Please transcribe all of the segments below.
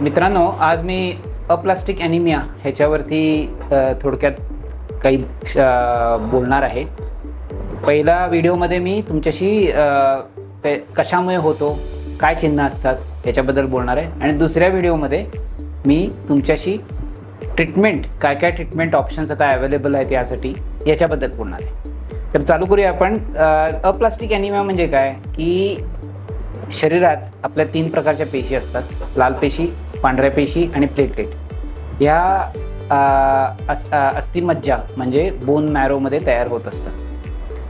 मित्रांनो आज मी aplastic anaemia ह्याच्यावरती थोडक्यात काही बोलणार आहे. पहिला व्हिडिओमध्ये मी तुमच्याशी ते कशामुळे होतो काय चिन्ह असतात याच्याबद्दल बोलणार आहे. आणि दुसऱ्या व्हिडिओमध्ये मी तुमच्याशी ट्रीटमेंट काय काय ट्रीटमेंट ऑप्शन्स आता अवेलेबल आहेत यासाठी याच्याबद्दल बोलणार आहे. तर चालू करूया आपण. अप्लास्टिक ॲनिमिया म्हणजे काय? की शरीरात आपल्या तीन प्रकारच्या पेशी असतात. लाल पेशी पांढऱ्या पेशी आणि प्लेटलेट ह्या अस्थिमज्जा म्हणजे बोन मॅरोमध्ये तयार होत असतात.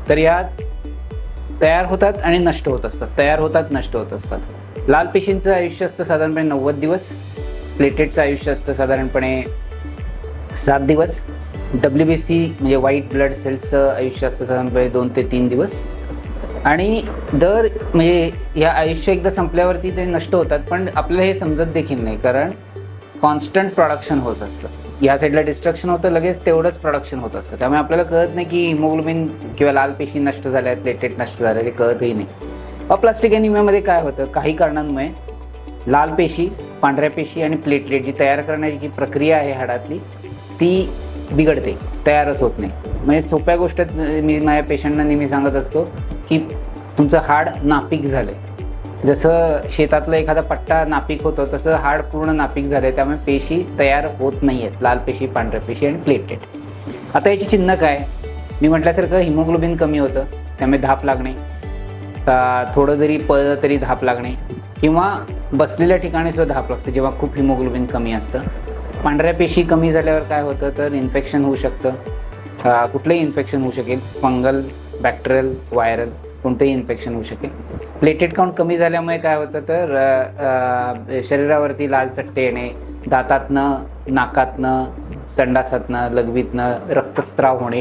तर या तयार होतात आणि नष्ट होत असतात. तयार होतात नष्ट होत असतात. लाल पेशींचं आयुष्य असतं साधारणपणे नव्वद दिवस. प्लेटेटचं आयुष्य असतं साधारणपणे सात दिवस. डब्ल्यू बी सी म्हणजे व्हाईट ब्लड सेल्सचं आयुष्य असतं साधारणपणे दोन ते तीन दिवस. आणि दर म्हणजे या आयुष्य एकदा संपल्यावरती ते नष्ट होतात पण आपल्याला हे समजत देखील नाही कारण कॉन्स्टंट प्रोडक्शन होत असतं. या साईडला डिस्ट्रक्शन होतं लगेच तेवढंच प्रोडक्शन होत असतं. त्यामुळे आपल्याला कळत नाही की हिमोग्लोबिन किंवा लाल पेशी नष्ट झाल्या आहेत प्लेटेट नष्ट झाल्या ते कळतही नाही. अप्लास्टिक एनिमियामध्ये काय होतं? काही कारणांमुळे लाल पेशी पांढऱ्या पेशी आणि प्लेटलेट जी तयार करण्याची जी प्रक्रिया आहे हाडातली ती बिघडते तयारच होत नाही. म्हणजे सोप्या गोष्टीत मी माझ्या पेशंटना नेहमी सांगत असतो की तुमचं हाड नापीक झालं आहे जसं शेतातलं एखादा पट्टा नापीक होतो तसं हाड पूर्ण नापीक झालं आहे त्यामुळे पेशी तयार होत नाही आहेत लाल पेशी पांढऱ्या पेशी आणि प्लेटेड आता याची चिन्ह काय? मी म्हटल्यासारखं हिमोग्लोबिन कमी होतं त्यामुळे धाप लागणे थोडं जरी पळलं तरी धाप लागणे किंवा बसलेल्या ठिकाणी सुद्धा धाप लागते जेव्हा खूप हिमोग्लोबिन कमी असतं. पांढऱ्या पेशी कमी झाल्यावर काय होतं? तर इन्फेक्शन होऊ शकतं. कुठलंही इन्फेक्शन होऊ शकेल. फंगल बॅक्टेरियल व्हायरल कोणतंही इन्फेक्शन होऊ शकेल. प्लेटेट काउंट कमी झाल्यामुळे काय होतं तर शरीरावरती लाल चट्टे येणे दातातनं नाकातनं संडासातनं लघवीतनं रक्तस्त्राव होणे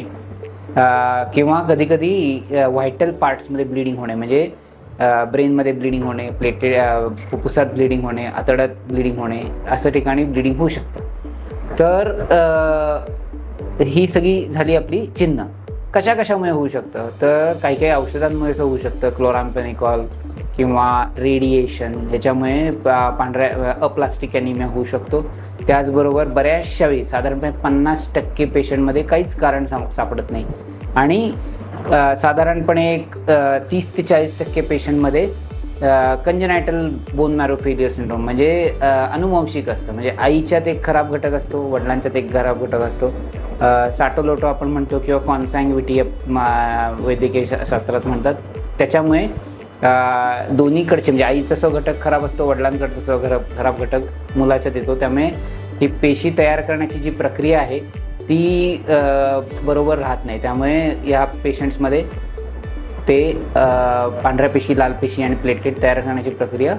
किंवा कधीकधी व्हायटल पार्ट्समध्ये ब्लिडिंग होणे म्हणजे ब्रेनमध्ये ब्लिडिंग होणे प्लेटे फुफ्फुसात ब्लिडिंग होणे आतड्यात ब्लिडिंग होणे असं ठिकाणी ब्लिडिंग होऊ शकतं. तर ही सगळी झाली आपली चिन्ह. कशा कशामुळे होऊ शकतं? तर काही काही औषधांमुळे असं होऊ शकतं. क्लोरामपेनिकॉल किंवा रेडिएशन ह्याच्यामुळे पांढऱ्या अप्लास्टिक ॲनिमिया होऊ शकतो. त्याचबरोबर बऱ्याचशा वेळी साधारणपणे पन्नास टक्के पेशंटमध्ये काहीच कारण सा सापडत नाही. आणि साधारणपणे एक तीस ते चाळीस टक्के पेशंटमध्ये congenital bone marrow failure syndrome म्हणजे अनुवंशिक असतं. म्हणजे आईच्यात एक खराब घटक असतो वडिलांच्यात एक खराब घटक असतो. साटोलोटो आपण म्हणतो किंवा कॉन्सँग्विटी वैद्यकीय शास्त्रात म्हणतात. त्याच्यामुळे दोन्हीकडचे म्हणजे आईचा सो घटक खराब असतो वडिलांकडचा सो खराब खराब घटक मुलाच्यात येतो त्यामुळे ही पेशी तयार करण्याची जी प्रक्रिया आहे ती बरोबर राहत नाही. त्यामुळे या पेशंट्समध्ये ते पांढऱ्या पेशी लाल पेशी आणि प्लेटलेट तयार करण्याची प्रक्रिया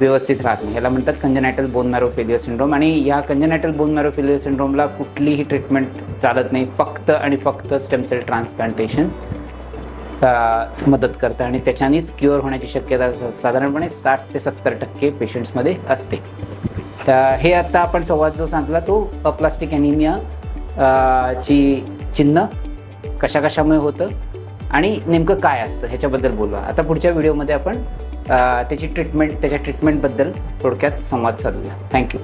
व्यवस्थित राहत नाही. याला म्हणतात congenital bone marrow failure syndrome आणि या कंजनायटल बोन मॅरो फेलियर सिंड्रोमला कुठलीही ट्रीटमेंट चालत नाही. फक्त आणि फक्त स्टेमसेल ट्रान्सप्लांटेशन मदत करतं आणि त्याच्यानेच क्युअर होण्याची शक्यता साधारणपणे साठ ते सत्तर टक्के पेशंट्समध्ये असते. हे आता आपण संवाद जो सांगला तो अप्लास्टिक ॲनिमिया ची चिन्ह कशा कशामुळे होतं आणि नेमकं काय असतं ह्याच्याबद्दल बोलू आता पुढच्या व्हिडिओमध्ये आपण त्याची ट्रीटमेंट त्याच्या ट्रीटमेंटबद्दल थोडक्यात संवाद साधूया. थँक्यू